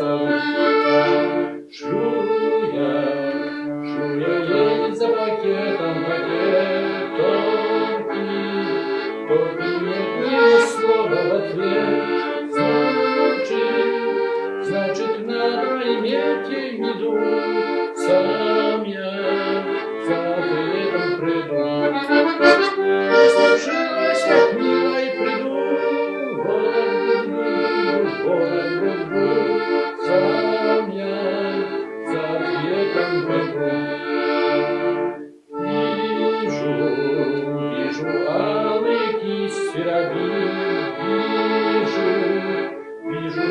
Шлю я, шлю я ей за пакетом, пакетом и только нет ни слова в ответ. Значит, значит, надо иметь ей в виду, сам я за ответом приду.